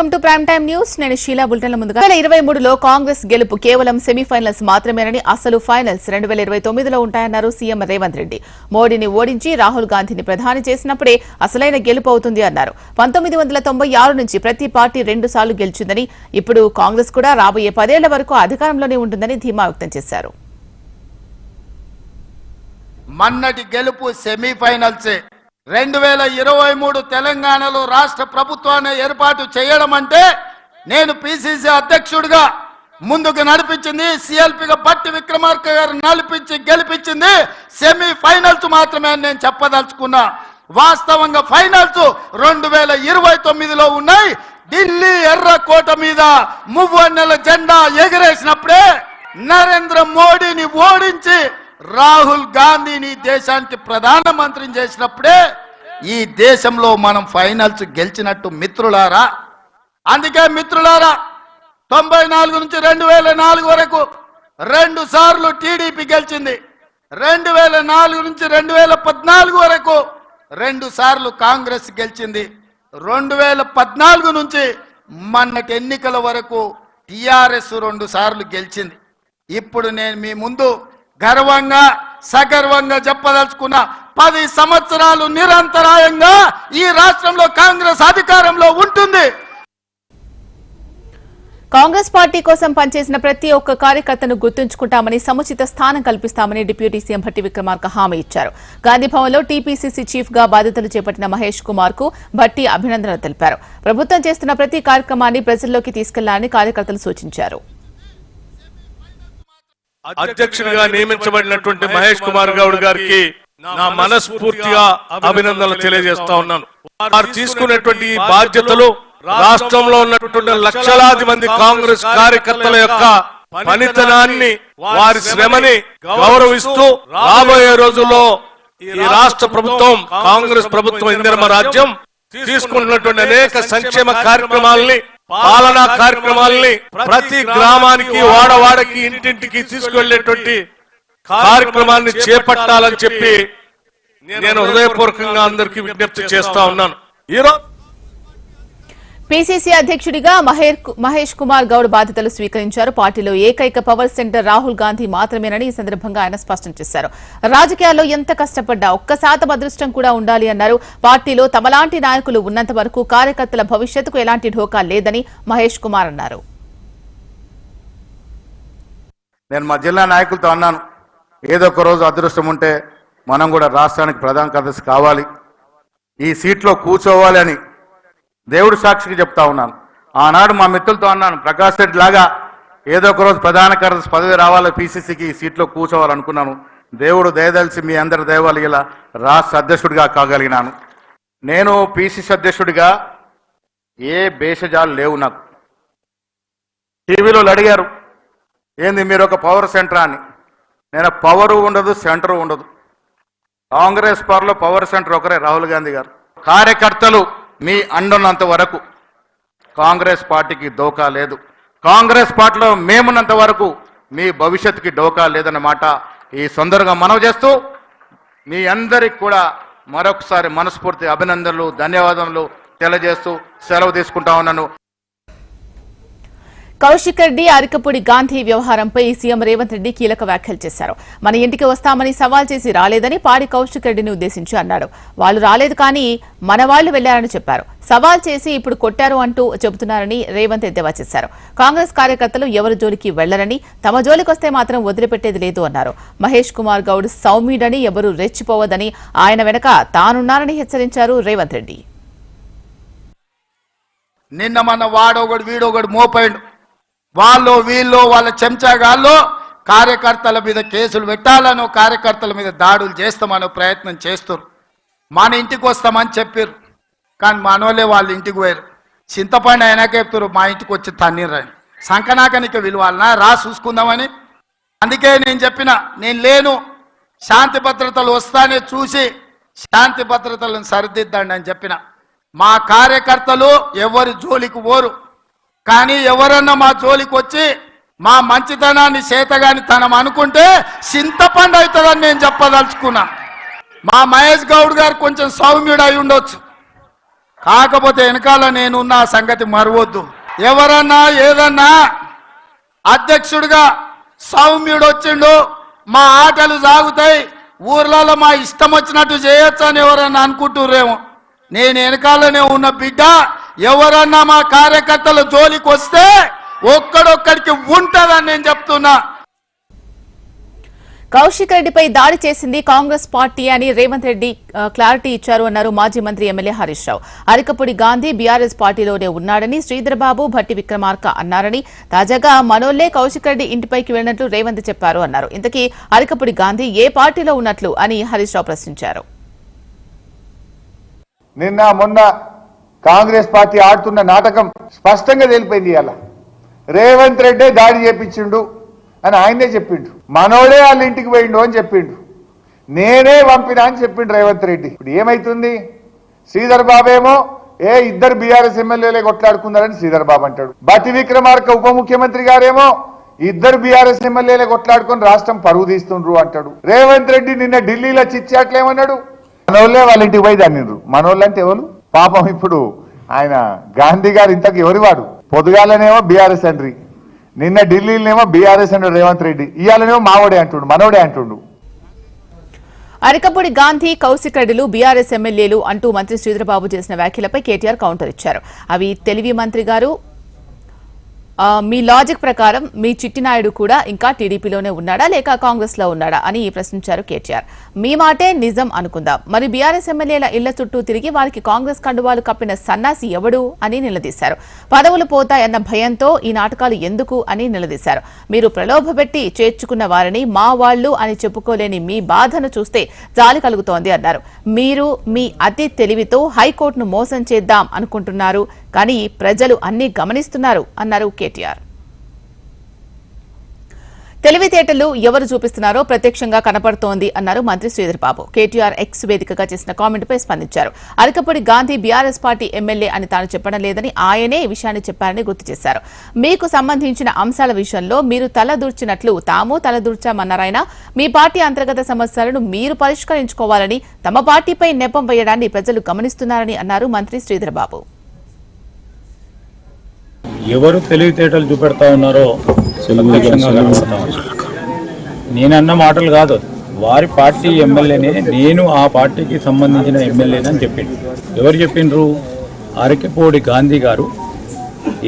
Welcome to prime time news. నేను షీలా బులెటిన్ల ముందుగా. వేల ఇరవై మూడులో కాంగ్రెస్ గెలుపు కేవలం సెమీఫైనల్స్ మాత్రమేనని అసలు ఫైనల్స్ రెండు వేల ఇరవై తొమ్మిదిలో ఉంటాయన్నారు సీఎం రేవంత్ రెడ్డి. మోడీని ఓడించి రాహుల్ గాంధీని ప్రధాని చేసినప్పుడే అసలైన గెలుపు అవుతుంది అన్నారు. పంతొమ్మిది వందల తొంభై ఆరు నుంచి ప్రతి పార్టీ రెండు సార్లు గెలిచిందని ఇప్పుడు కాంగ్రెస్ కూడా రాబోయే పదేళ్ళ వరకు అధికారంలోనే ఉంటుందని ధీమా వ్యక్తం చేశారు. మన్నటి గెలుపు సెమీఫైనల్సే. రెండు వేల ఇరవై మూడు తెలంగాణలో రాష్ట్ర ప్రభుత్వాన్ని ఏర్పాటు చేయడం అంటే నేను పిసిసి అధ్యక్షుడిగా ముందుకు నడిపించింది సిఎల్పిగా బట్టి విక్రమార్క గారు నడిపించి గెలిపించింది సెమీ ఫైనల్స్ మాత్రమే నేను చెప్పదలుచుకున్నా. వాస్తవంగా ఫైనల్స్ రెండు వేల ఇరవై తొమ్మిదిలో ఉన్నాయి. ఢిల్లీ ఎర్రకోట మీద మువ్వన్నెల జెండా ఎగిరేసినప్పుడే నరేంద్ర మోడీని ఓడించి రాహుల్ గాంధీని దేశానికి ప్రధానమంత్రిని చేసినప్పుడే ఈ దేశంలో మనం ఫైనల్స్ గెలిచినట్టు మిత్రులారా? అందుకే మిత్రులారా తొంభై నాలుగు నుంచి రెండు వేల నాలుగు వరకు రెండు సార్లు టీడీపీ గెలిచింది. రెండు వేల నాలుగు నుంచి రెండు వేల పద్నాలుగు వరకు రెండు సార్లు కాంగ్రెస్ గెలిచింది. రెండు వేల పద్నాలుగు నుంచి మొన్నటి ఎన్నికల వరకు టిఆర్ఎస్ రెండు సార్లు గెలిచింది. ఇప్పుడు నేను మీ ముందు గర్వంగా సగర్వంగా చెప్పదలుచుకున్న పది సంవత్సరాలు నిరంతరాయంగా ఈ రాష్ట్రంలో కాంగ్రెస్ అధికారంలో ఉంటుంది. కాంగ్రెస్ పార్టీ కోసం పనిచేసిన ప్రతి ఒక్క కార్యకర్తను గుర్తుంచుకుంటామని సముచిత స్థానం కల్పిస్తామని డిప్యూటీ సీఎం భట్టి విక్రమార్క హామీ ఇచ్చారు. గాంధీభవన్లో టీపీసీసీ చీఫ్గా బాధ్యతలు చేపట్టిన మహేష్ కుమార్కు భట్టి అభినందనలు తెలిపారు. ప్రభుత్వం చేస్తున్న ప్రతి కార్యక్రమాన్ని ప్రజల్లోకి తీసుకెళ్ళాలని కార్యకర్తలు సూచించారు. అధ్యక్షుడిగా నియమించబడినటువంటి మహేష్ కుమార్ గౌడ్ గారికి నా మనస్ఫూర్తిగా అభినందనలు తెలియజేస్తా ఉన్నాను. వారు తీసుకున్నటువంటి బాధ్యతలు రాష్ట్రంలో ఉన్నటువంటి లక్షలాది మంది కాంగ్రెస్ కార్యకర్తల యొక్క పనితనాన్ని వారి శ్రమని గౌరవిస్తూ రాబోయే రోజుల్లో ఈ రాష్ట్ర ప్రభుత్వం కాంగ్రెస్ ప్రభుత్వం ఇందిరమ రాజ్యం తీసుకుంటున్నటువంటి అనేక సంక్షేమ కార్యక్రమాలని పాలనా కార్యక్రమాల్ని ప్రతి గ్రామానికి వాడవాడకి ఇంటింటికి తీసుకెళ్ళేటువంటి కార్యక్రమాన్ని చేపట్టాలని చెప్పి నేను హృదయపూర్వకంగా అందరికీ విజ్ఞప్తి చేస్తా ఉన్నాను. ఈరోజు పీసీసీ అధ్యక్షుడిగా మహేష్ కుమార్ గౌడ్ బాధ్యతలు స్వీకరించారు. పార్టీలో ఏకైక పవర్ సెంటర్ రాహుల్ గాంధీ మాత్రమేనని ఈ సందర్భంగా ఆయన స్పష్టం చేశారు. రాజకీయాల్లో ఎంత కష్టపడ్డా ఒక్క శాతం అదృష్టం కూడా ఉండాలి అన్నారు. పార్టీలో తమలాంటి నాయకులు ఉన్నంత వరకు కార్యకర్తల భవిష్యత్తుకు ఎలాంటి ఢోకా లేదని మహేష్ కుమార్ అన్నారు. నేను మా జిల్లా నాయకులతో అన్నాను ఏదో ఒక రోజు అదృష్టం ఉంటే మనం కూడా రాష్ట్రానికి ప్రధాన కార్యదర్శి కావాలి. ఈ సీట్లో కూర్చోవాలి అని దేవుడు సాక్షికి చెప్తా ఉన్నాను. ఆనాడు మా మిత్రులతో అన్నాను ప్రకాష్ రెడ్డి లాగా ఏదో ఒక రోజు ప్రధాన కార్యదర్శి పదవి రావాలి పీసీసీకి సీట్లో కూర్చోవాలనుకున్నాను. దేవుడు దయదలిసి మీ అందరి దయవాలి ఇలా రాష్ట్ర అధ్యక్షుడిగా కాగలిగినాను. నేను పీసీసీ అధ్యక్షుడిగా ఏ భేషజాలు లేవు నాకు. టీవీలో అడిగారు ఏంది మీరు ఒక పవర్ సెంటర్ అని? నేను పవరు ఉండదు సెంటర్ ఉండదు. కాంగ్రెస్ పవర్లో పవర్ సెంటర్ ఒకరే రాహుల్ గాంధీ గారు. కార్యకర్తలు మీ అండున్నంత వరకు కాంగ్రెస్ పార్టీకి డోకా లేదు. కాంగ్రెస్ పార్టీలో మేమున్నంత వరకు మీ భవిష్యత్తుకి డోకా లేదన్నమాట ఈ సందర్భంగా మనవి చేస్తూ మీ అందరికి కూడా మరొకసారి మనస్ఫూర్తి అభినందనలు ధన్యవాదములు తెలియజేస్తూ సెలవు తీసుకుంటా ఉన్నాను. కౌశిక్ రెడ్డి అరికపూడి గాంధీ వ్యవహారంపై సీఎం రేవంత్ రెడ్డి కీలక వ్యాఖ్యలు చేశారు. మన ఇంటికి వస్తామని సవాల్ చేసి రాలేదని పాడి కౌశిక్ రెడ్డిని ఉద్దేశించి అన్నాడు వాళ్ళు రాలేదు కానీ మన వాళ్ళు వెళ్ళారని చెప్పారు. సవాల్ చేసి ఇప్పుడు కొట్టారు అంటూ చెబుతున్నారని రేవంత్ ఎద్దేవా చేశారు. కాంగ్రెస్ కార్యకర్తలు ఎవరి జోలికి వెళ్ళరని తమ జోలికొస్తే మాత్రం వదిలిపెట్టేది లేదు అన్నారు. మహేష్ కుమార్ గౌడ్ సౌమ్యుడని ఎవరూ రెచ్చిపోవదని ఆయన వెనక తానున్నారని హెచ్చరించారు రేవంత్ రెడ్డి. నిన్న మన వాడొకడు వీడొకడు మోపాడు. వాళ్ళు వీళ్ళు వాళ్ళ చెంచాగాళ్ళు కార్యకర్తల మీద కేసులు పెట్టాలను కార్యకర్తల మీద దాడులు చేస్తామని ప్రయత్నం చేస్తారు మన ఇంటికి వస్తామని చెప్పారు కానీ మనోళ్ళే వాళ్ళ ఇంటికి పోయారు. చింతపండు అయినాక చెప్తారు మా ఇంటికి వచ్చి తన్నీరని సంకనాకనిక విలువాలనా? రా చూసుకుందామని. అందుకే నేను చెప్పిన నేను లేను. శాంతి భద్రతలు వస్తానే చూసి శాంతి భద్రతలను సరిదిద్దండి అని చెప్పిన. మా కార్యకర్తలు ఎవరి జోలికి పోరు. కానీ ఎవరన్నా మా జోలికి వచ్చి మా మంచితనాన్ని చేతగాని తనం అనుకుంటే చింతపండు అవుతుందని నేను చెప్పదలుచుకున్నా. మా మహేష్ గౌడ్ గారు కొంచెం సౌమ్యుడు అయి ఉండొచ్చు. కాకపోతే వెనకాల నేనున్న ఆ సంగతి మరవద్దు. ఎవరన్నా ఏదన్నా అధ్యక్షుడిగా సౌమ్యుడు వచ్చిండు మా ఆటలు సాగుతాయి ఊర్లలో మా ఇష్టం వచ్చినట్టు చేయొచ్చు అని ఎవరన్నా అనుకుంటుర్రేమో. నేను వెనకాలనే ఉన్న బిడ్డ ఎవరన్నా మా కార్యకర్తల జోలికి వస్తే ఒక్కడొక్కడికి ఉంటదని నేను చెప్తున్నా. కౌశిక్ రెడ్డిపై దాడి చేసింది కాంగ్రెస్ పార్టీ అని రేవంత్ రెడ్డి క్లారిటీ ఇచ్చారు అన్నారు మాజీ మంత్రి ఎమ్మెల్యే హరీష్ రావు. అరికపూడి గాంధీ బీఆర్ఎస్ పార్టీలోనే ఉన్నాడని శ్రీధర్ బాబు భట్టి విక్రమార్క అన్నారని తాజాగా మనోళ్ళే కౌశిక్ రెడ్డి ఇంటిపైకి వెళ్ళినట్లు రేవంత్ చెప్పారు అన్నారు. ఇంతకీ అరికపూడి గాంధీ ఏ పార్టీలో ఉన్నట్లు అని హరీష్ రావు ప్రశ్నించారు. నిన్న మొన్న కాంగ్రెస్ పార్టీ ఆడుతున్న నాటకం స్పష్టంగా తెలిపోయింది ఇవాళ. రేవంత్ రెడ్డే దాడి చేపించిండు అని ఆయనే చెప్పిండు. మనోడే వాళ్ళ ఇంటికి పోయిండు అని చెప్పిండు. నేనే పంపినా అని చెప్పిండు రేవంత్ రెడ్డి. ఇప్పుడు ఏమైతుంది? శ్రీధర్ బాబేమో ఏ ఇద్దరు బీఆర్ఎస్ ఎమ్మెల్యేలే కొట్లాడుకున్నారని శ్రీధర్ బాబు అంటాడు. బతి విక్రమార్క ఉప ముఖ్యమంత్రి గారేమో ఇద్దరు బీఆర్ఎస్ ఎమ్మెల్యేలే కొట్లాడుకొని రాష్ట్రం పరువు తీస్తుండ్రు అంటాడు. రేవంత్ రెడ్డి నిన్న ఢిల్లీలో చిచ్చాట్లేమన్నాడు? మనోళ్ళే వాళ్ళ ఇంటికి పోయి దాన్ని మనోళ్ళు అంటే ఎవరు? పాపం ఇప్పుడు ఆయన గాంధీ గారు ఇంతకు ఎవరివాడు పొదుగాలనేమో బీఆర్ఎస్ అండ్రి నిన్న ఢిల్లీలోనేమో బీఆర్ఎస్ అండ్రి రేవంత్ రెడ్డి ఇవాళనేమో మావోడే అంటుండు మనోడే అంటుండు. అరకపూడి గాంధీ కౌశిక్ రెడ్డిలు బీఆర్ఎస్ ఎమ్మెల్యేలు అంటూ మంత్రి శ్రీధరబాబు చేసిన వ్యాఖ్యలపై కేటీఆర్ కౌంటర్ ఇచ్చారు. అవి తెలివి మంత్రి గారు మీ లాజిక్ ప్రకారం మీ చిట్టినాయుడు కూడా ఇంకా టీడీపీలోనే ఉన్నాడా లేక కాంగ్రెస్లో ఉన్నాడా అని ప్రశ్నించారు కేటీఆర్. మీ మాటే నిజం అనుకుందాం. మరి బీఆర్ఎస్ ఎమ్మెల్యేల ఇళ్ళ చుట్టూ తిరిగి వారికి కాంగ్రెస్ కండువాలు కప్పిన సన్నాసి ఎవడు అని నిలదీశారు. పదవులు పోతాయన్న భయంతో ఈ నాటకాలు ఎందుకు అని నిలదీశారు. మీరు ప్రలోభపెట్టి చేర్చుకున్న వారిని మా వాళ్ళు అని చెప్పుకోలేని మీ బాధను చూస్తే జాలి కలుగుతోంది అన్నారు. మీరు మీ అతి తెలివితో హైకోర్టును మోసం చేద్దాం అనుకుంటున్నారు. కానీ ప్రజలు అన్ని గమనిస్తున్నారు అన్నారు కేటీఆర్. తెలివితేటలు ఎవరు చూపిస్తున్నారో ప్రత్యక్షంగా కనపడుతోంది అన్నారు మంత్రి శ్రీధర్ బాబు కేటీఆర్ ఎక్స్ వేదికగా చేసిన కామెంట్పై స్పందించారు. Arekapudi Gandhi BRS party MLA అని తాను చెప్పడం లేదని ఆయనే ఈ విషయాన్ని చెప్పారని గుర్తు చేశారు. మీకు సంబంధించిన అంశాల విషయంలో మీరు తలదూర్చినట్లు తాము తలదూర్చామన్నారాయన మీ పార్టీ అంతర్గత సమస్యలను మీరు పరిష్కరించుకోవాలని తమ పార్టీపై నెపం వేయడాన్ని ప్రజలు గమనిస్తున్నారని అన్నారు మంత్రి శ్రీధర్ బాబు ఎవరు తెలివితేటలు చూపెడతా ఉన్నారో. నేనన్న మాటలు కాదు. వారి పార్టీ ఎమ్మెల్యేనే నేను ఆ పార్టీకి సంబంధించిన ఎమ్మెల్యేనని చెప్పిండు. ఎవరు చెప్పిండ్రు? అరకెపోడి గాంధీ గారు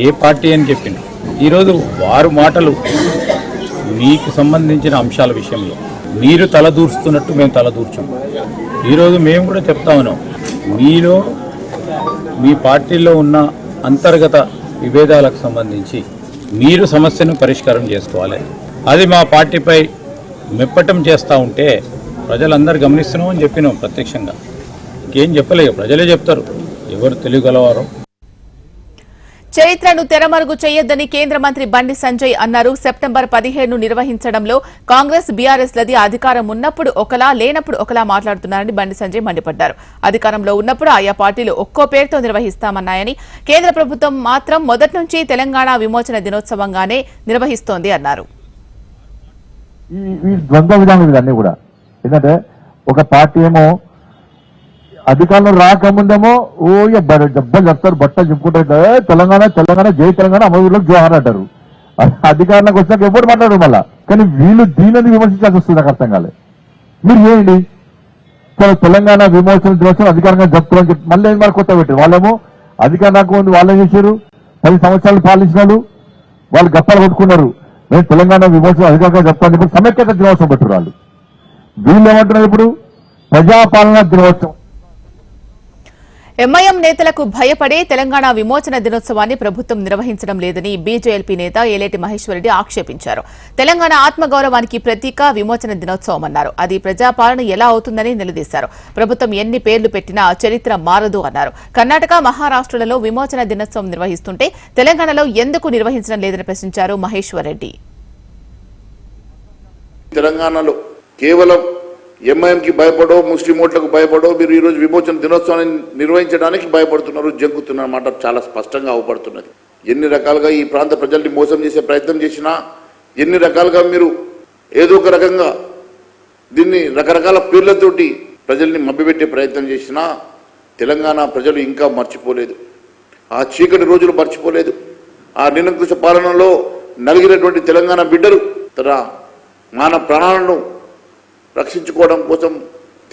ఏ పార్టీ అని చెప్పిండ్రు ఈరోజు వారు మాటలు మీకు సంబంధించిన అంశాల విషయంలో. మీరు తలదూర్చుతున్నట్టు మేము తలదూర్చాం ఈరోజు మేము కూడా చెప్తా ఉన్నాం. మీలో మీ పార్టీలో ఉన్న అంతర్గత విభేదాలకు సంబంధించి మీరు సమస్యను పరిష్కారం చేసుకోవాలి. అది మా పార్టీపై మెప్పటం చేస్తూ ఉంటే ప్రజలందరూ గమనిస్తున్నామని చెప్పినాం ప్రత్యక్షంగా. ఇంకేం చెప్పలేదు ప్రజలే చెప్తారు. ఎవరు తెలియగలవారో చరిత్రను తెరమరుగు చేయొద్దని కేంద్ర మంత్రి బండి సంజయ్ అన్నారు. సెప్టెంబర్ పదిహేను నిర్వహించడంలో కాంగ్రెస్ బీఆర్ఎస్ లది అధికారం ఉన్నప్పుడు ఒకలా లేనప్పుడు ఒకలా మాట్లాడుతున్నారని బండి సంజయ్ మండిపడ్డారు. అధికారంలో ఉన్నప్పుడు ఆయా పార్టీలు ఒక్కో పేరుతో నిర్వహిస్తామన్నాయని కేంద్ర ప్రభుత్వం మాత్రం మొదటి నుంచి తెలంగాణ విమోచన దినోత్సవంగానే నిర్వహిస్తోంది అన్నారు. ఈ ద్వంద్వ విధానం కూడా. ఒక పార్టీ ఏమో అధికారంలో రాకముందేమో ఓ బ- దెబ్బలు చెప్తారు బట్టలు చెప్పుకుంటారు తెలంగాణ తెలంగాణ జై తెలంగాణ అమరవీరులకు జోహార్ అంటారు. అ- అధికారంలోకి ఎప్పుడు మాట్లాడరు మళ్ళా? కానీ వీళ్ళు దీనిని విమర్శించాల్సి వస్తుంది నాకు అర్థం కాలే. మీరు చేయండి తెలంగాణ విమోచన దినోత్సవం అధికారంగా జరుపుకోవాలని చెప్పి మళ్ళీ ఏం మరి కొత్త పెట్టారు? వాళ్ళేమో అధికారం రాకముందు వాళ్ళు చేశారు. పది సంవత్సరాలు పాలించిన వాళ్ళు వాళ్ళు గప్పాలు కొట్టుకున్నారు. మేము తెలంగాణ విమోచన అధికారంగా చెప్తామని చెప్పి సమైక్యత దినోత్సవం పెట్టారు వాళ్ళు. వీళ్ళు ఏమంటున్నారు ఇప్పుడు? ప్రజాపాలన దినోత్సవం. ఎంఐఎం నేతలకు భయపడే తెలంగాణ విమోచన దినోత్సవాన్ని ప్రభుత్వం నిర్వహించడం లేదని బీజేఎల్పీ నేత ఏలేటి మహేశ్వరరెడ్డి ఆక్షేపించారు. తెలంగాణ ఆత్మగౌరవానికి ప్రతీక విమోచన దినోత్సవం అన్నారు. అది ప్రజాపాలన ఎలా అవుతుందని నిలదీశారు. ప్రభుత్వం ఎన్ని పేర్లు పెట్టినా చరిత్ర మారదు అన్నారు. కర్ణాటక మహారాష్ట్రలలో విమోచన దినోత్సవం నిర్వహిస్తుంటే తెలంగాణలో ఎందుకు నిర్వహించడం లేదని ప్రశ్నించారు మహేశ్వరరెడ్డి. తెలంగాణలో కేవలం ఎంఐఎంకి భయపడో ముస్లిం ఓట్లకు భయపడో మీరు ఈరోజు విమోచన దినోత్సవాన్ని నిర్వహించడానికి భయపడుతున్నారు జంకుతున్నారు మాట చాలా స్పష్టంగా అవపడుతున్నది. ఎన్ని రకాలుగా ఈ ప్రాంత ప్రజల్ని మోసం చేసే ప్రయత్నం చేసినా ఎన్ని రకాలుగా మీరు ఏదో ఒక రకంగా దీన్ని రకరకాల పేర్లతోటి ప్రజల్ని మభ్యపెట్టే ప్రయత్నం చేసినా తెలంగాణ ప్రజలు ఇంకా మర్చిపోలేదు. ఆ చీకటి రోజులు మర్చిపోలేదు. ఆ నిరంకుశ పాలనలో నలిగినటువంటి తెలంగాణ బిడ్డలు తన మాన ప్రాణాలను రక్షించుకోవడం కోసం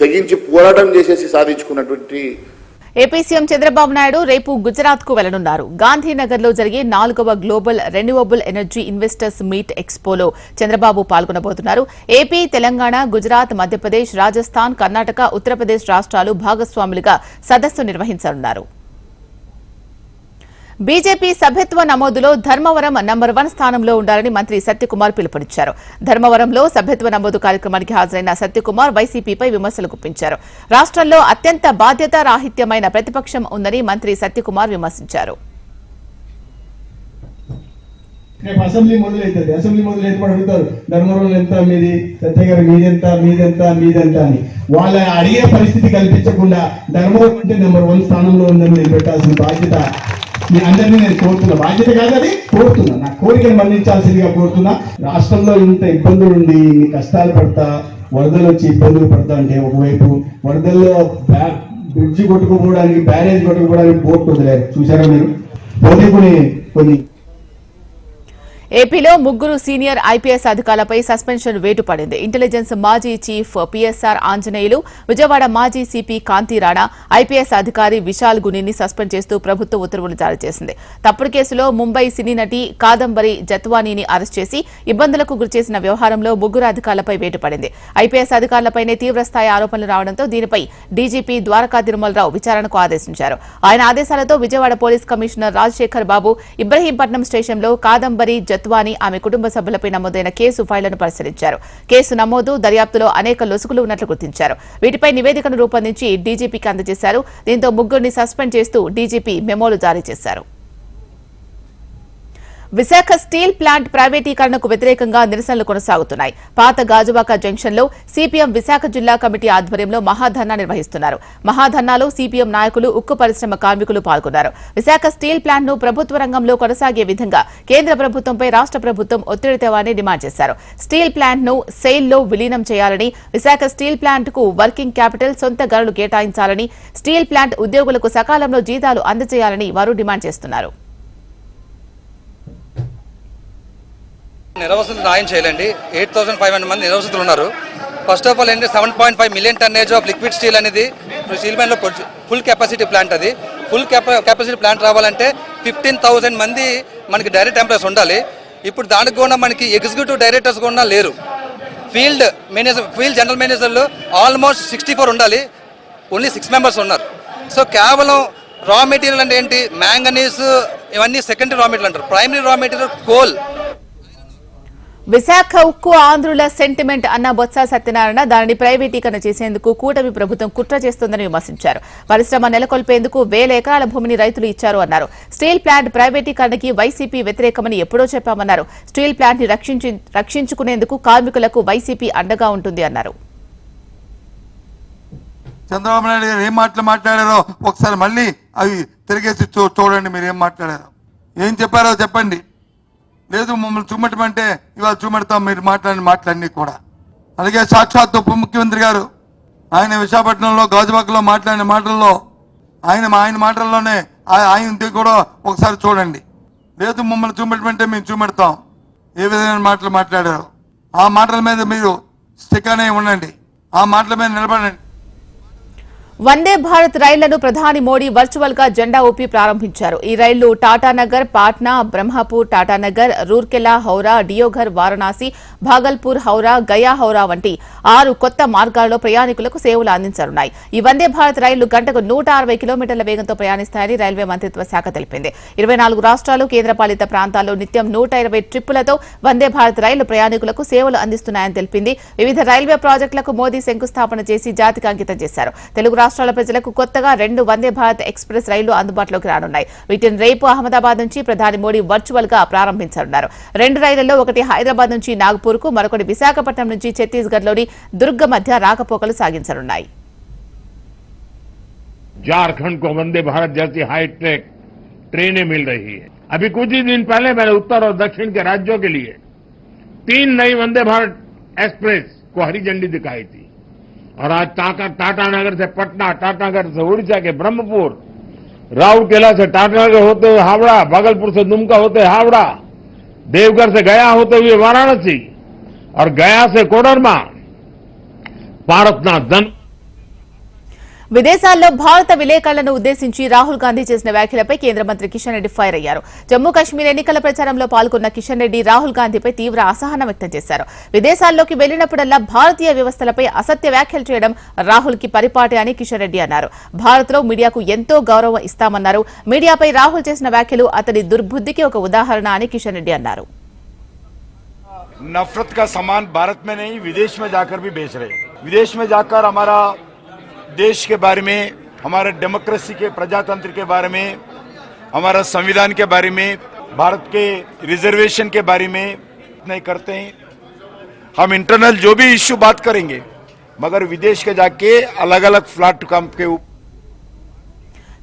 తెగించి పోరాటం చేసేసి సాధించుకున్నటువంటి ఏపీ సీఎం చంద్రబాబు నాయుడు రేపు గుజరాత్కు వెళ్ళనున్నారు. గాంధీనగర్లో జరిగే నాలుగవ global renewable energy investors meet ఎక్స్పోలో Chandrababu పాల్గొనబోతున్నారు. ఏపీ తెలంగాణ గుజరాత్ మధ్యప్రదేశ్ రాజస్థాన్ కర్ణాటక ఉత్తరప్రదేశ్ రాష్ట్రాలు భాగస్వాములుగా సదస్సు నిర్వహించనున్నారు. బీజేపీ సభ్యత్వ నమోదులో ధర్మవరం నంబర్ వన్ స్థానంలో ఉండాలని మంత్రి సత్యకుమార్ పిలుపునిచ్చారు. ధర్మవరంలో సభ్యత్వ నమోదు కార్యక్రమానికి హాజరైన సత్యకుమార్ వైసీపీపై విమర్శలు గుప్పించారు. రాష్ట్రంలో అత్యంత బాధ్యతారాహిత్యమైన ప్రతిపక్షం ఉందని మంత్రి సత్యకుమార్ విమర్శించారు. రేపు అసెంబ్లీ మొదలవుతుంది అసెంబ్లీ మొదలైతే కూడా అడుగుతారు ధర్మవరం ఎంత? మీది సత్య గారు మీదెంత మీదెంత మీదెంత అని. వాళ్ళ అడిగే పరిస్థితి కల్పించకుండా ధర్మవరం అంటే నెంబర్ వన్ స్థానంలో ఉందని నేను పెట్టాల్సిన బాధ్యత మీ అందరినీ నేను కోరుతున్నా బాధ్యత కాదు అది కోరుతున్నా. నా కోరికను మన్నించాల్సిందిగా కోరుతున్నా. రాష్ట్రంలో ఇంత ఇబ్బందులు ఉండి ఇన్ని కష్టాలు పడతా వరదలు వచ్చి ఇబ్బందులు పడతా అంటే ఒకవైపు వరదల్లో బ్యా- బ్రిడ్జి కొట్టుకుపోవడానికి బ్యారేజ్ కొట్టుకుపోవడానికి బోట్ వదిలేరు చూసారా మీరు? పోతే కొన్ని ఏపీలో ముగ్గురు సీనియర్ ఐపీఎస్ అధికారులపై సస్పెన్షన్ వేటు పడింది ఇంటెలిజెన్స్ మాజీ చీఫ్ పీఎస్ఆర్ ఆంజనేయులు విజయవాడ మాజీ సిపి కాంతి రాణా ఐపీఎస్ అధికారి విశాల్ గునిని సస్పెండ్ చేస్తూ ప్రభుత్వ ఉత్తర్వులు జారీ చేసింది. తప్పుడు కేసులో ముంబై సినీ నటి కాదంబరి జత్వానీని అరెస్ట్ చేసి ఇబ్బందులకు గురిచేసిన వ్యవహారంలో ముగ్గురు అధికారులపై వేటు పడింది ఐపీఎస్ అధికారులపైనే తీవ్రస్థాయి ఆరోపణలు రావడంతో దీనిపై డీజీపీ ద్వారకా తిరుమలరావు విచారణకు ఆదేశించారు. ఆయన ఆదేశాలతో విజయవాడ పోలీస్ కమిషనర్ రాజశేఖర్ బాబు ఇబ్రహీంపట్నం స్టేషన్లో కాదంబరి జత్వాని ఆమె కుటుంబ సభ్యులపై నమోదైన కేసు ఫైళ్ళను పరిశీలించారు. కేసు నమోదు దర్యాప్తులో అనేక లొసుగులు ఉన్నట్లు గుర్తించారు. వీటిపై నివేదికను రూపొందించి డీజీపీకి అందజేశారు. దీంతో ముగ్గురిని సస్పెండ్ చేస్తూ డీజీపీ మెమోలు జారీ చేశారు. విశాఖ స్టీల్ ప్లాంట్ ప్రైవేటీకరణకు వ్యతిరేకంగా నిరసనలు కొనసాగుతున్నాయి. పాత గాజువాక జంక్షన్లో సిపిఎం విశాఖ జిల్లా కమిటీ ఆధ్వర్యంలో మహాధర్నా నిర్వహిస్తున్నారు. మహాధర్నాలో సిపిఎం నాయకులు ఉక్కు పరిశ్రమ కార్మికులు పాల్గొన్నారు. విశాఖ స్టీల్ ప్లాంట్ను ప్రభుత్వ రంగంలో కొనసాగే విధంగా కేంద్ర ప్రభుత్వంపై రాష్ట్ర ప్రభుత్వం ఒత్తిడి తేవాలని డిమాండ్ చేశారు. స్టీల్ ప్లాంట్ను సెయిల్లో విలీనం చేయాలని విశాఖ స్టీల్ ప్లాంట్కు వర్కింగ్ క్యాపిటల్ సొంత గనులు కేటాయించాలని స్టీల్ ప్లాంట్ ఉద్యోగులకు సకాలంలో జీతాలు అందజేయాలని వారు డిమాండ్ చేస్తున్నారు. నిరవసతులు న్యాయం చేయాలండి. ఎయిట్ థౌసండ్ ఫైవ్ హండ్రెడ్ మంది నిరవసతులు ఉన్నారు. ఫస్ట్ ఆఫ్ ఆల్ ఏంటి seven point five million tonnage of liquid steel అనేది స్టీల్ మ్యాన్లో ఫుల్ కెపాసిటీ ప్లాంట్ అది. ఫుల్ కెపాసిటీ ప్లాంట్ రావాలంటే ఫిఫ్టీన్ థౌసండ్ మంది మనకి డైరెక్ట్ ఎంప్లాయర్స్ ఉండాలి. ఇప్పుడు దానికి కూడా మనకి ఎగ్జిక్యూటివ్ డైరెక్టర్స్ కూడా లేరు. ఫీల్డ్ మేనేజర్ ఫీల్డ్ జనరల్ మేనేజర్లు ఆల్మోస్ట్ సిక్స్టీ ఫోర్ ఉండాలి. ఓన్లీ సిక్స్ మెంబర్స్ ఉన్నారు. సో కేవలం రా మెటీరియల్ అంటే ఏంటి? మ్యాంగనీస్ ఇవన్నీ సెకండరీ రా మెటీరియల్ అంటారు. Primary raw material coal. Visakha ఉక్కు ఆంధ్రుల సెంటిమెంట్ అన్న బొత్స సత్యనారాయణ దానిని ప్రైవేటీకరణ చేసేందుకు కూటమి ప్రభుత్వం కుట్ర చేస్తోందని విమర్శించారు. పరిశ్రమ నెలకొల్పేందుకు వేల ఎకరాల భూమిని రైతులు ఇచ్చారు అన్నారు. స్టీల్ ప్లాంట్ ప్రైవేటీకరణకి వైసీపీ వ్యతిరేకమని ఎప్పుడో చెప్పామన్నారు. స్టీల్ ప్లాంట్ని రక్షించుకునేందుకు కార్మికులకు వైసీపీ అండగా ఉంటుంది అన్నారు. చంద్రబాబు నాయుడు గారు ఏం మాటలు మాట్లాడారో ఒకసారి మళ్ళీ అవి తిరిగేసి చూడండి మీరు ఏం మాట్లాడారో. ఏం చెప్పారో చెప్పండి. లేదు మమ్మల్ని చూపెట్టమంటే ఇవాళ చూపెడతాం మీరు మాట్లాడిన మాటలన్నీ కూడా. అలాగే సాక్షాత్ ఉప ముఖ్యమంత్రి గారు ఆయన విశాఖపట్నంలో గాజువాకలో మాట్లాడిన మాటల్లో ఆయన ఆయన మాటల్లోనే ఆయన ఆయనది కూడా ఒకసారి చూడండి. లేదు మమ్మల్ని చూపెట్టమంటే మేము చూపెడతాం ఏ విధమైన మాటలు మాట్లాడారు? ఆ మాటల మీద మీరు స్టిక్ అనే ఉండండి. ఆ మాటల మీద నిలబడండి. వందే భారత్ రైళ్ళను ప్రధాని మోడీ వర్చువల్గా జెండా ఊపి ప్రారంభించారు. ఈ రైళ్ళు టాటానగర్ పాట్నా బ్రహ్మపూర్ టాటానగర్ రూర్కెలా హౌరా డియోఘర్ వారణాసి భాగల్పూర్ హౌరా గయా హౌరా వంటి ఆరు కొత్త మార్గాల్లో ప్రయాణికులకు సేవలు అందించనున్నాయి. ఈ వందే భారత్ రైళ్ళు గంటకు నూట అరవై కిలోమీటర్ల వేగంతో ప్రయాణిస్తాయని రైల్వే మంత్రిత్వ శాఖ తెలిపింది. ఇరవై నాలుగు రాష్ట్రాలు కేంద్రపాలిత ప్రాంతాల్లో నిత్యం నూట ఇరవై ట్రిప్పులతో వందే భారత్ రైళ్ళు ప్రయాణికులకు సేవలు అందిస్తున్నాయని తెలిపింది. వివిధ రైల్వే ప్రాజెక్టులకు మోదీ శంకుస్థాపన చేసి జాతికి అంకితం చేశారు. తెలుగు రాష్ట్రాల ప్రజలకు కొత్తగా రెండు వందే భారత్ ఎక్స్ప్రెస్ రైళ్లు అందుబాటులోకి రానున్నాయి వీటిని రేపు అహ్మదాబాద్ నుంచి ప్రధాని మోడీ వర్చువల్ గా ప్రారంభించనున్నారు రెండు రైళ్లలో ఒకటి హైదరాబాద్ నుంచి నాగ్పూర్ కు మరొకటి విశాఖపట్నం నుంచి ఛత్తీస్గఢ్ లోని దుర్గ మధ్య రాకపోకలు సాగించనున్నాయి झारखंड को वंदे भारत जैसी हाईटेक ट्रेनें मिल रही है अभी कुछ ही दिन पहले मैंने उत्तर और दक्षिण के राज्यों के लिए तीन नई वंदे भारत एक्सप्रेस को हरी झंडी दिखाई थी और आज टाटा टाटानगर से पटना टाटानगर से उड़ीसा के ब्रह्मपुर राउरकेला से टाटानगर होते हुए हावड़ा भागलपुर से दुमका होते हुए हावड़ा देवघर से गया होते हुए वाराणसी और गया से कोडरमा पारसनाथ धन విదేశాల్లో భారత విలేకరులను ఉద్దేశించి రాహుల్ గాంధీ చేసిన వ్యాఖ్యలపై కేంద్ర మంత్రి కిషన్ రెడ్డి ఫైర్ అయ్యారు జమ్మూ కాశ్మీర్ ఎన్నికల ప్రచారంలో పాల్గొన్న కిషన్ రెడ్డి రాహుల్ గాంధీపై తీవ్ర అసహనం వ్యక్తం చేశారు విదేశాల్లోకి వెళ్లినప్పుడల్లా భారతీయ వ్యవస్థలపై అసత్య వ్యాఖ్యలు చేయడం రాహుల్ కి పరిపాటి అని కిషన్ రెడ్డి అన్నారు భారత్ లో మీడియాకు ఎంతో గౌరవం ఇస్తామన్నారు మీడియాపై రాహుల్ చేసిన వ్యాఖ్యలు అతడి దుర్బుద్ధికి ఒక ఉదాహరణ అని కిషన్ రెడ్డి అన్నారు नफरत का सामान भारत में नहीं विदेश में जाकर भी बेच रहे हैं विदेश में जाकर हमारा देश के बारे में, हमारे डेमोक्रेसी के, प्रजातंत्र के बारे में, हमारा संविधान के बारे में, भारत के रिजर्वेशन के बारे में नहीं करते हैं। हम इंटरनल जो भी इश्यू बात करेंगे, मगर विदेश के जाके अलग अलग फ्लैट काम के ऊपर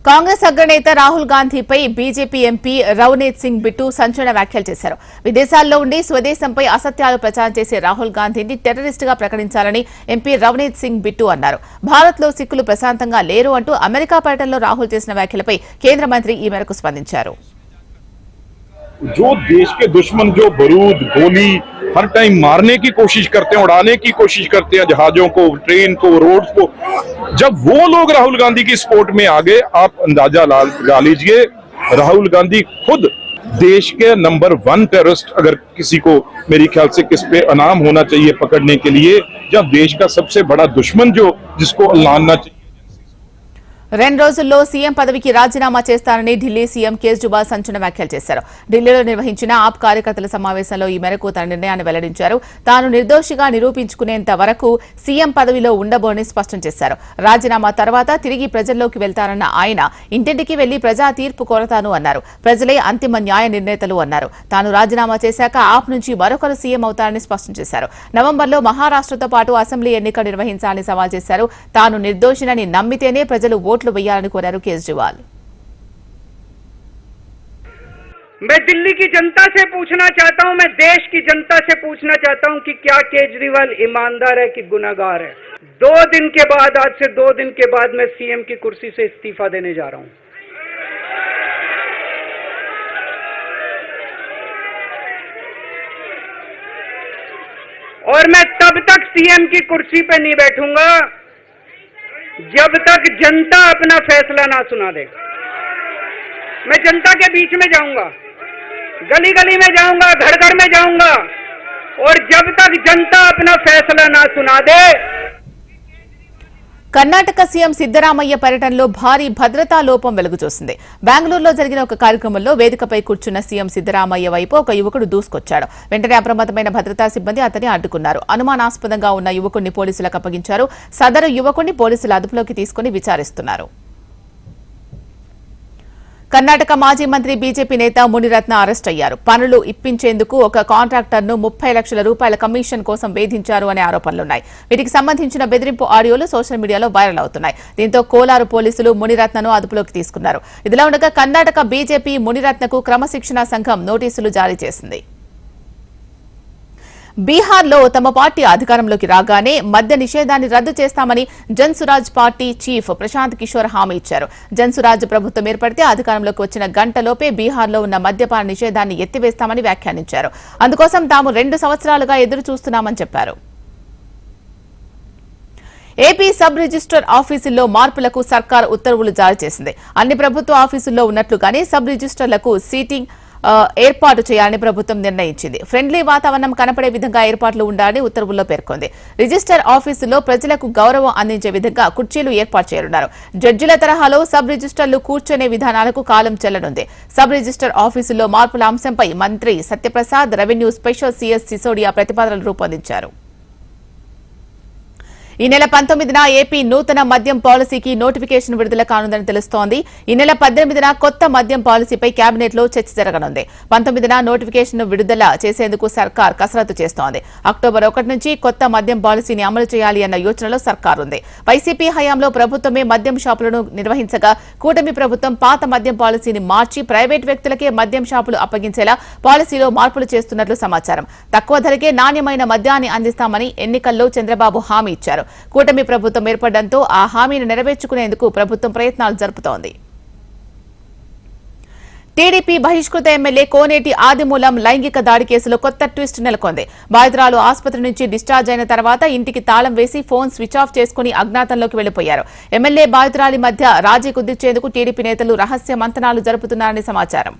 కాంగ్రెస్ అగ్రనేత రాహుల్ గాంధీపై బీజేపీ ఎంపీ రవనీత్ సింగ్ బిట్టు సంచలన వ్యాఖ్యలు చేశారు. విదేశాల్లో ఉండి స్వదేశంపై అసత్యాలు ప్రచారం చేసే రాహుల్ గాంధీని టెర్రరిస్ట్గా ప్రకటించాలని ఎంపీ రవనీత్ సింగ్ బిట్టు అన్నారు. భారత్లో సిక్కులు ప్రశాంతంగా లేరు అంటూ అమెరికా పర్యటనలో రాహుల్ చేసిన వ్యాఖ్యలపై కేంద్ర మంత్రి ఈ మేరకు స్పందించారు. जो देश के दुश्मन जो बरूद, गोली हर टाइम मारने की कोशिश करते हैं, उड़ाने की कोशिश करते हैं, जहाजों को, ट्रेन को, रोड्स को, जब वो लोग राहुल गांधी की सपोर्ट में आ गए, आप अंदाज़ा लगा लीजिए, राहुल गांधी खुद देश के नंबर वन टेररिस्ट, अगर किसी को मेरी ख्याल से किस पे अनाम होना चाहिए पकड़ने के लिए, या देश का सबसे बड़ा दुश्मन जो, जिसको लानना चाहिए రెండు రోజుల్లో సీఎం పదవికి రాజీనామా చేస్తానని ఢిల్లీ సీఎం కేజ్రీవాల్ సంచలన వ్యాఖ్యలు చేశారు. ఢిల్లీలో నిర్వహించిన ఆప్ కార్యకర్తల సమావేశంలో ఈ మేరకు తన నిర్ణయాన్ని వెల్లడించారు. తాను నిర్దోషిగా నిరూపించుకునేంత వరకు సీఎం పదవిలో ఉండబోని స్పష్టం చేశారు. రాజీనామా తర్వాత తిరిగి ప్రజల్లోకి వెళ్తారన్న ఆయన ఇంటింటికి వెళ్ళి ప్రజా తీర్పు కోరతాను అన్నారు. ప్రజలే అంతిమ న్యాయ నిర్ణేతలు అన్నారు. తాను రాజీనామా చేశాక ఆప్ నుంచి మరొకరు సీఎం అవుతారని స్పష్టం చేశారు. నవంబర్లో మహారాష్ట్రతో పాటు అసెంబ్లీ ఎన్నిక నిర్వహించాలని సవాల్ చేశారు. తాను నిర్దోషినని నమ్మితేనే ప్రజలు ఓట్లు వేయాలని కోరారు కేజ్రీవాల్ मैं दिल्ली की जनता से पूछना चाहता हूं मैं देश की जनता से पूछना चाहता हूं कि क्या केजरीवाल ईमानदार है कि गुनागार है दो दिन के बाद आज से दो दिन के बाद मैं सीएम की कुर्सी से इस्तीफा देने जा रहा हूं और मैं तब तक सीएम की कुर्सी पे नहीं बैठूंगा जब तक जनता अपना फैसला ना सुना दे। मैं जनता के बीच में जाऊँगा। गली गली में जाऊँगा घर घर में जाऊँगा। और जब तक जनता अपना फैसला ना सुना दे కర్ణాటక సీఎం సిద్దరామయ్య పర్యటనలో భారీ భద్రతా లోపం వెలుగుచూసింది. బెంగళూరులో జరిగిన ఒక కార్యక్రమంలో వేదికపై కూర్చున్న సీఎం సిద్దరామయ్య వైపు ఒక యువకుడు దూసుకొచ్చాడు. వెంటనే అప్రమత్తమైన భద్రతా సిబ్బంది అతన్ని అడ్డుకున్నారు. అనుమానాస్పదంగా ఉన్న యువకుడిని పోలీసులకు అప్పగించారు. సదరు యువకుడిని పోలీసులు అదుపులోకి తీసుకుని విచారిస్తున్నారు. కర్ణాటక మాజీ మంత్రి బీజేపీ నేత మునిరత్న అరెస్ట్ అయ్యారు. పనులు ఇప్పించేందుకు ఒక కాంట్రాక్టర్ను ముప్పై లక్షల రూపాయల కమిషన్ కోసం వేధించారు అనే ఆరోపణలున్నాయి. వీటికి సంబంధించిన బెదిరింపు ఆడియోలు సోషల్ మీడియాలో వైరల్ అవుతున్నాయి. దీంతో కోలారు పోలీసులు మునిరత్నను అదుపులోకి తీసుకున్నారు. ఇదిలా ఉండగా కర్ణాటక బీజేపీ మునిరత్నకు క్రమశిక్షణా సంఘం నోటీసులు జారీ చేసింది. బీహార్లో తమ పార్టీ అధికారంలోకి రాగానే మద్య నిషేధాన్ని రద్దు చేస్తామని జన్సురాజ్ పార్టీ చీఫ్ ప్రశాంత్ కిషోర్ హామీ ఇచ్చారు. జన్సురాజ్ ప్రభుత్వం ఏర్పడితే అధికారంలోకి వచ్చిన గంటలోపే బీహార్లో ఉన్న మద్యపాన నిషేధాన్ని ఎత్తివేస్తామని వ్యాఖ్యానించారు. అందుకోసం తాము రెండు సంవత్సరాలుగా ఎదురు చూస్తున్నామని చెప్పారు. ఏపీ సబ్ రిజిస్టర్ ఆఫీసుల్లో మార్పులకు సర్కార్ ఉత్తర్వులు జారీ చేసింది. అన్ని ప్రభుత్వ ఆఫీసుల్లో ఉన్నట్లుగానే సబ్ రిజిస్టర్లకు సీటింగ్ ఏర్పాటు చేయాలని ప్రభుత్వం నిర్ణయించింది. ఫ్రెండ్లీ వాతావరణం కనపడే విధంగా ఏర్పాట్లు ఉండాలని ఉత్తర్వుల్లో పేర్కొంది. రిజిస్టర్ ఆఫీసులో ప్రజలకు గౌరవం అందించే విధంగా కుర్చీలు ఏర్పాటు చేయనున్నారు. జడ్జిల తరహాలో సబ్ రిజిస్టర్లు కూర్చునే విధానాలకు కాలం చెల్లనుంది. సబ్ రిజిస్టర్ ఆఫీసులో మార్పుల అంశంపై మంత్రి Satyaprasad revenue special CS Sisodia ప్రతిపాదనలు రూపొందించారు. ఈ నెల పంతొమ్మిదిన ఏపీ నూతన మద్యం పాలసీకి నోటిఫికేషన్ విడుదల కానుందని తెలుస్తోంది. ఈ నెల పద్దెనిమిదిన కొత్త మద్యం పాలసీపై కేబినెట్లో చర్చ జరగనుంది. పంతొమ్మిదిన నోటిఫికేషన్ విడుదల చేసేందుకు సర్కార్ కసరత్తు చేస్తోంది. అక్టోబర్ ఒకటి నుంచి కొత్త మద్యం పాలసీని అమలు చేయాలి అన్న యోచనలో సర్కార్ ఉంది వైసీపీ హయాంలో ప్రభుత్వమే మద్యం షాపులను నిర్వహించగా కూటమి ప్రభుత్వం పాత మద్యం పాలసీని మార్చి ప్రైవేట్ వ్యక్తులకే మద్యం షాపులు అప్పగించేలా పాలసీలో మార్పులు చేస్తున్నట్లు సమాచారం. తక్కువ ధరకే నాణ్యమైన మద్యాన్ని అందిస్తామని ఎన్నికల్లో చంద్రబాబు హామీ ఇచ్చారు. కూటమి ప్రభుత్వం ఏర్పడడంతో ఆ హామీని నెరవేర్చుకునేందుకు ప్రభుత్వం ప్రయత్నాలు జరుపుతోంది. టీడీపీ బహిష్కృత ఎమ్మెల్యే కోనేటి ఆదిమూలం లైంగిక దాడి కేసులో కొత్త ట్విస్ట్ నెలకొంది. బాధితురాలు ఆసుపత్రి నుంచి డిశ్చార్జ్ అయిన తర్వాత ఇంటికి తాళం వేసి ఫోన్ స్విచ్ ఆఫ్ చేసుకుని అజ్ఞాతంలోకి వెళ్ళిపోయారు ఎమ్మెల్యే బాధితురాలి మధ్య రాజీ కుదిర్చేందుకు టీడీపీ నేతలు రహస్య మంతనాలు జరుపుతున్నారని సమాచారం.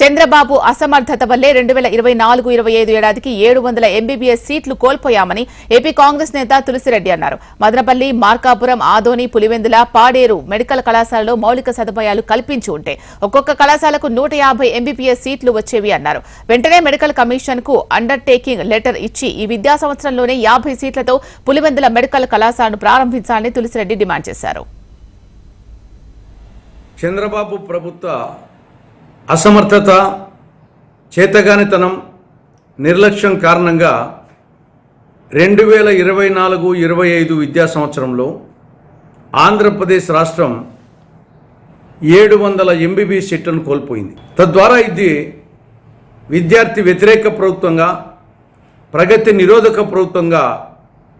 చంద్రబాబు అసమర్థత వల్లే రెండు వేల ఇరవై నాలుగు ఇరవై ఐదు ఏడాదికి ఏడు వందల ఎంబీబీఎస్ సీట్లు కోల్పోయామని ఏపీ కాంగ్రెస్ నేత తులసిరెడ్డి అన్నారు. మదనపల్లి మార్కాపురం ఆదోని పులివెందుల పాడేరు మెడికల్ కళాశాలలో మౌలిక సదుపాయాలు కల్పించి ఉంటే ఒక్కొక్క కళాశాలకు నూట యాభై ఎంబీబీఎస్ సీట్లు వచ్చేవి అన్నారు. వెంటనే మెడికల్ కమిషన్కు అండర్టేకింగ్ లెటర్ ఇచ్చి ఈ విద్యా సంవత్సరంలోనే యాభై సీట్లతో పులివెందుల మెడికల్ కళాశాలను ప్రారంభించాలని తులసిరెడ్డి డిమాండ్ చేశారు. చంద్రబాబు ప్రభుత్వ అసమర్థత చేతగానితనం నిర్లక్ష్యం కారణంగా రెండు వేల ఇరవై నాలుగు ఇరవై ఐదు విద్యా సంవత్సరంలో ఆంధ్రప్రదేశ్ రాష్ట్రం ఏడు వందల ఎంబీబీ సీట్లను కోల్పోయింది. తద్వారా ఇది విద్యార్థి వ్యతిరేక ప్రభుత్వంగా ప్రగతి నిరోధక ప్రభుత్వంగా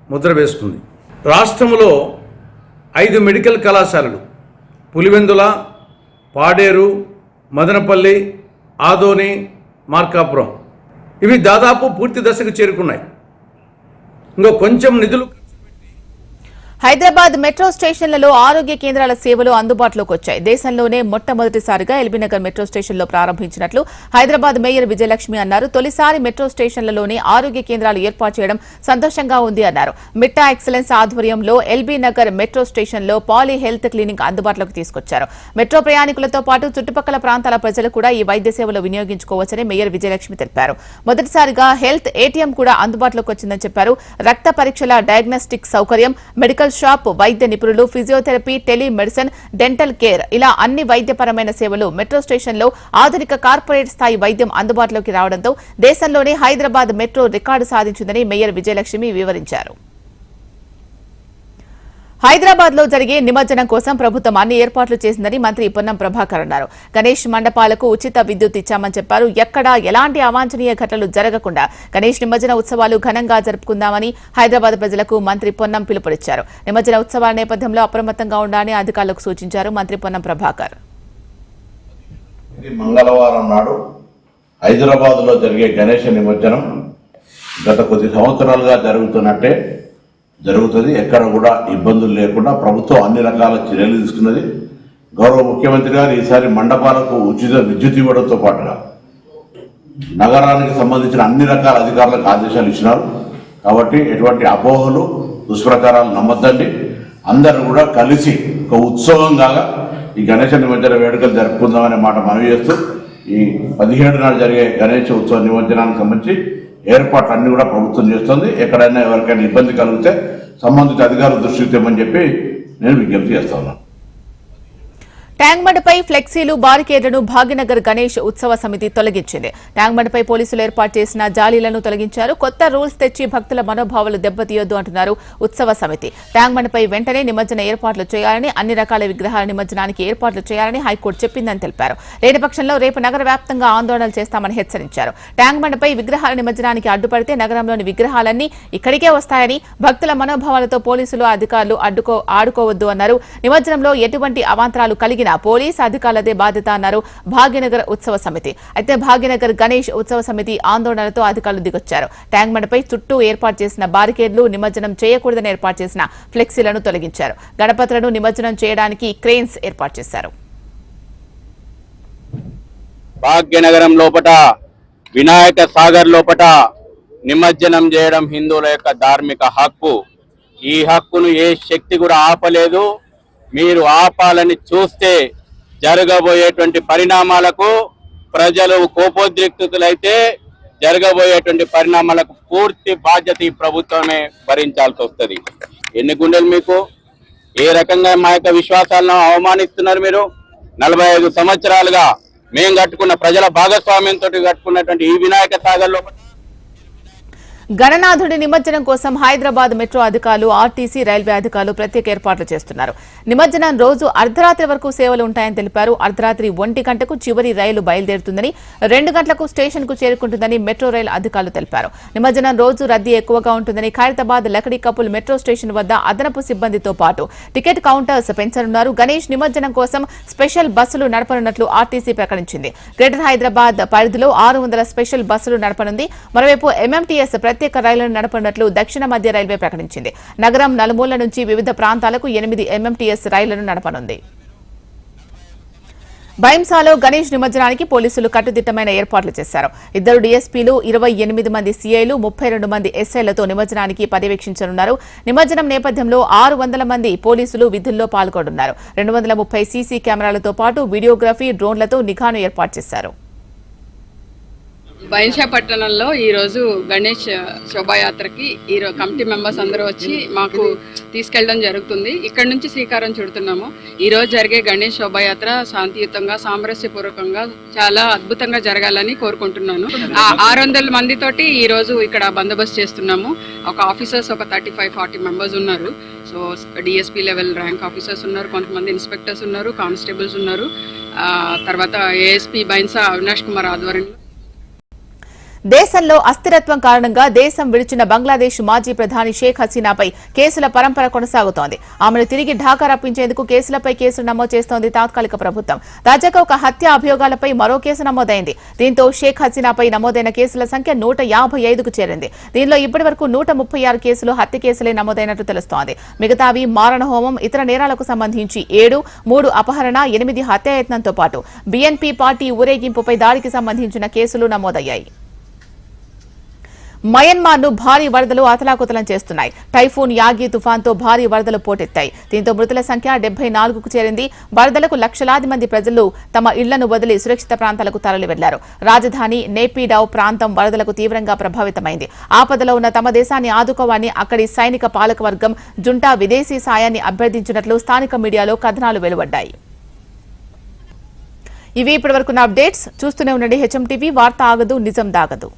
ముద్ర వేస్తుంది రాష్ట్రంలో ఐదు మెడికల్ కళాశాలలు పులివెందుల పాడేరు మదనపల్లి ఆదోని మార్కాపురం. ఇవి దాదాపు పూర్తి దశకు చేరుకున్నాయి. ఇంకా కొంచెం నిధులు హైదరాబాద్ మెట్రో స్టేషన్లలో ఆరోగ్య కేంద్రాల సేవలు అందుబాటులోకి వచ్చాయి. దేశంలోనే మొట్టమొదటిసారిగా ఎల్బీనగర్ మెట్రో స్టేషన్లో ప్రారంభించినట్లు హైదరాబాద్ మేయర్ విజయలక్ష్మి అన్నారు. తొలిసారి మెట్రో స్టేషన్లలోనే ఆరోగ్య కేంద్రాలు ఏర్పాటు చేయడం సంతోషంగా ఉంది అన్నారు. మిట్టా ఎక్సలెన్స్ ఆధ్వర్యంలో ఎల్బీనగర్ మెట్రో స్టేషన్లో పాలీ హెల్త్ క్లినిక్ అందుబాటులోకి తీసుకొచ్చారు. మెట్రో ప్రయాణికులతో పాటు చుట్టుపక్కల ప్రాంతాల ప్రజలు కూడా ఈ వైద్య సేవలు వినియోగించుకోవచ్చని మేయర్ విజయలక్ష్మి తెలిపారు. మొదటిసారిగా హెల్త్ ఏటీఎం కూడా అందుబాటులోకి వచ్చిందని చెప్పారు. రక్త పరీక్షల డయాగ్నోస్టిక్ సౌకర్యం మెడికల్ షాప్ వైద్య నిపుణులు ఫిజియోథెరపీ టెలిమెడిసిన్ డెంటల్ కేర్ ఇలా అన్ని వైద్యపరమైన సేవలు మెట్రో స్టేషన్లో ఆధునిక కార్పొరేట్ స్థాయి వైద్యం అందుబాటులోకి రావడంతో దేశంలోనే హైదరాబాద్ మెట్రో రికార్డు సాధించిందని మేయర్ విజయలక్ష్మి వివరించారు. హైదరాబాద్లో జరిగే నిమజ్జనం కోసం ప్రభుత్వం అన్ని ఏర్పాట్లు చేసిందని మంత్రి పొన్నం ప్రభాకర్ అన్నారు. గణేష్ మండపాలకు ఉచిత విద్యుత్ ఇచ్చామని చెప్పారు. ఎక్కడా ఎలాంటి అవాంఛనీయ ఘటనలు జరగకుండా గణేష్ నిమజ్జన ఉత్సవాలు ఘనంగా జరుపుకుందామని హైదరాబాద్ ప్రజలకు మంత్రి పొన్నం పిలుపునిచ్చారు. నిమజ్జన ఉత్సవాల నేపథ్యంలో అప్రమత్తంగా ఉండాలని అధికారులకు సూచించారు మంత్రి పొన్నం ప్రభాకర్. మంగళవారం నాడు హైదరాబాద్లో జరిగే గణేష్ నిమజ్జనం గత కొద్ది సంవత్సరాలుగా జరుగుతున్నట్టే జరుగుతుంది. ఎక్కడ కూడా ఇబ్బందులు లేకుండా ప్రభుత్వం అన్ని రకాల చర్యలు తీసుకున్నది. గౌరవ ముఖ్యమంత్రి గారు ఈసారి మండపాలకు ఉచిత విద్యుత్ ఇవ్వడంతో పాటుగా నగరానికి సంబంధించిన అన్ని రకాల అధికారులకు ఆదేశాలు ఇచ్చినారు. కాబట్టి ఎటువంటి అపోహలు దుష్ప్రకారాలు నమ్మద్దండి. అందరూ కూడా కలిసి ఒక ఉత్సవం కాగా ఈ గణేష నిమజ్జన వేడుకలు జరుపుకుందామనే మాట మనవి చేస్తూ ఈ పదిహేడు నాడు జరిగే గణేష ఉత్సవ నిమజ్జనానికి సంబంధించి ఏర్పాట్లు అన్నీ కూడా ప్రభుత్వం చేస్తుంది. ఎక్కడైనా ఎవరికైనా ఇబ్బంది కలిగితే సంబంధిత అధికారుల దృష్టికి తెమ్మని చెప్పి నేను విజ్ఞప్తి చేస్తున్నాను ఉన్నాను ట్యాంక్బండ్పై ఫ్లెక్సీలు బారికేడ్లను భాగ్యనగర్ గణేష్ ఉత్సవ సమితి తొలగించింది. ట్యాంక్బండ్పై పోలీసులు ఏర్పాటు చేసిన జాలీలను తొలగించారు. కొత్త రూల్స్ తెచ్చి భక్తుల మనోభావాలు దెబ్బతీయొద్దు అంటున్నారు ఉత్సవ సమితి. ట్యాంక్బండ్పై వెంటనే నిమజ్జన ఏర్పాట్లు చేయాలని అన్ని రకాల విగ్రహాల నిమజ్జనానికి ఏర్పాట్లు చేయాలని హైకోర్టు చెప్పిందని తెలిపారు. లేని పక్షంలో రేపు నగర వ్యాప్తంగా ఆందోళనలు చేస్తామని హెచ్చరించారు. ట్యాంక్బండ్పై విగ్రహాల నిమజ్జనానికి అడ్డుపడితే నగరంలోని విగ్రహాలన్నీ ఇక్కడికే వస్తాయని భక్తుల మనోభావాలతో పోలీసులు అధికారులు అడ్డుకో ఆడుకోవద్దు అన్నారు. నిమజ్జనంలో ఎటువంటి అవాంతరాలు కలిగిన పోలీస్ అధికారులదే బాధ్యత అన్నారు భాగ్యనగర్ ఉత్సవ సమితి. అయితే భాగ్యనగర్ గణేష్ ఉత్సవ సమితి ఆందోళనతో అధికారులు దిగొచ్చారు. ట్యాంక్ బండ్పై చుట్టూ ఏర్పాటు చేసిన బారికేడ్లు నిమజ్జనం చేయకూడదని ఏర్పాటు చేసిన ఫ్లెక్సీలను తొలగించారు. గణపతులను నిమజ్జనం చేయడానికి క్రెయిన్స్ ఏర్పాటు చేశారు. భాగ్యనగరం లోపట వినాయక సాగర్ లోపట నిమజ్జనం చేయడం హిందువుల యొక్క ధార్మిక హక్కు. ఈ హక్కును ఏ శక్తి కూడా ఆపలేదు. మీరు ఆపాలని చూస్తే జరగబోయేటువంటి పరిణామాలకు ప్రజలు కోపోద్రిక్తులైతే జరగబోయేటువంటి పరిణామాలకు పూర్తి బాధ్యత ఈ ప్రభుత్వమే భరించాల్సి వస్తుంది. ఎన్ని గుండెలు మీకు? ఏ రకంగా మా యొక్క విశ్వాసాలను అవమానిస్తున్నారు మీరు? నలభై ఐదు సంవత్సరాలుగా మేము కట్టుకున్న ప్రజల భాగస్వామ్యంతో కట్టుకున్నటువంటి ఈ వినాయక సాగర్ లోపల గణనాథుడి నిమజ్జనం కోసం హైదరాబాద్ మెట్రో అధికారులు ఆర్టీసీ రైల్వే అధికారులు ప్రత్యేక ఏర్పాట్లు చేస్తున్నారు. నిమజ్జనం రోజు అర్ధరాత్రి వరకు సేవలు ఉంటాయని తెలిపారు. అర్ధరాత్రి ఒంటి గంటకు చివరి రైలు బయలుదేరుతుందని రెండు గంటలకు స్టేషన్కు చేరుకుంటుందని మెట్రో రైలు అధికారులు తెలిపారు. నిమజ్జనం రోజు రద్దీ ఎక్కువగా ఉంటుందని Khairatabad Lakdikapul metro station వద్ద అదనపు సిబ్బందితో పాటు టికెట్ కౌంటర్స్ పెంచనున్నారు. గణేష్ నిమజ్జనం కోసం స్పెషల్ బస్సులు నడపనున్నట్లు ఆర్టీసీ ప్రకటించింది. గ్రేటర్ హైదరాబాద్ పరిధిలో ఆరు వందల స్పెషల్ బస్సులు నడపనుంది. మరోవైపు ఎంఎంటీఎస్ ప్రత్యేక రైళ్ళను నడపనున్నట్లు దక్షిణ మధ్య రైల్వే ప్రకటించింది. నగరం నలుమూల నుంచి వివిధ ప్రాంతాలకు ఎనిమిది ఎంఎంటీఎస్ రైళ్ళను నడపనుంది. భైంసాలో గణేష్ నిమజ్జనానికి పోలీసులు కట్టుదిట్టమైన ఏర్పాట్లు చేశారు. ఇద్దరు డీఎస్పీలు ఇరవై ఎనిమిది మంది సీఐలు ముప్పై రెండు మంది ఎస్ఐలతో నిమజ్జనానికి పర్యవేక్షించనున్నారు. నిమజ్జనం నేపథ్యంలో ఆరు వందల మంది పోలీసులు విధుల్లో పాల్గొనున్నారు రెండు వందల ముప్పై సీసీ కెమెరాలతో పాటు వీడియోగ్రఫీ డ్రోన్లతో నిఘాను ఏర్పాటు చేశారు. బైన్షా పట్టణంలో ఈరోజు గణేష్ శోభాయాత్రకి ఈరోజు కమిటీ మెంబర్స్ అందరూ వచ్చి మాకు తీసుకెళ్ళడం జరుగుతుంది. ఇక్కడ నుంచి శ్రీకారం చుడుతున్నాము. ఈరోజు జరిగే గణేష్ శోభాయాత్ర శాంతియుతంగా సామరస్యపూర్వకంగా చాలా అద్భుతంగా జరగాలని కోరుకుంటున్నాను. ఆరు వందల మందితోటి ఈరోజు ఇక్కడ బందోబస్తు చేస్తున్నాము. ఒక ఆఫీసర్స్ ఒక థర్టీ ఫైవ్ ఫార్టీ మెంబర్స్ ఉన్నారు. So DSP level rank officers ఉన్నారు కొంతమంది ఇన్స్పెక్టర్స్ ఉన్నారు కానిస్టేబుల్స్ ఉన్నారు. తర్వాత ఏఎస్పీ బైన్సా అవినాష్ కుమార్ ఆధ్వర్యంలో దేశంలో అస్థిరత్వం కారణంగా దేశం విడిచిన బంగ్లాదేశ్ మాజీ ప్రధాని షేక్ హసీనాపై కేసుల పరంపర కొనసాగుతోంది. ఆమెను తిరిగి ఢాకా రప్పించేందుకు కేసులపై కేసులు నమోదు చేస్తోంది తాత్కాలిక ప్రభుత్వం. తాజాగా ఒక హత్య అభియోగాలపై మరో కేసు నమోదైంది. దీంతో షేక్ హసీనాపై నమోదైన కేసుల సంఖ్య నూట యాభై ఐదుకు చేరింది. దీనిలో ఇప్పటి వరకు నూట ముప్పై ఆరు కేసులు హత్య కేసులే నమోదైనట్టు తెలుస్తోంది. మిగతావి మారణహోమం ఇతర నేరాలకు సంబంధించి ఏడు మూడు అపహరణ ఎనిమిది హత్యాయత్నంతో పాటు. బీఎన్పీ పార్టీ ఊరేగింపుపై దాడికి సంబంధించిన కేసులు నమోదయ్యాయి. మయన్మార్ను భారీ వరదలు అతలాకుతలం చేస్తున్నాయి. టైఫూన్ యాగి తుఫాన్తో భారీ వరదలు పోటెత్తాయి. దీంతో మృతుల సంఖ్య డెబ్బై నాలుగుకు చేరింది. వరదలకు లక్షలాది మంది ప్రజలు తమ ఇళ్ళను వదిలి సురక్షిత ప్రాంతాలకు తరలి వెళ్ళారు రాజధాని నేపీడావ్ ప్రాంతం వరదలకు తీవ్రంగా ప్రభావితమైంది. ఆపదలో ఉన్న తమ దేశాన్ని ఆదుకోవాలని అక్కడి సైనిక పాలకవర్గం జుంటా విదేశీ సాయాన్ని అభ్యర్థించినట్లు స్థానిక మీడియాలో కథనాలు వెలువడ్డాయి. ఇవి ఇప్పటివరకున్న అప్డేట్స్. చూస్తూనే ఉండండి హెచ్ఎం టీవీ. వార్త ఆగదు నిజం దాగదు.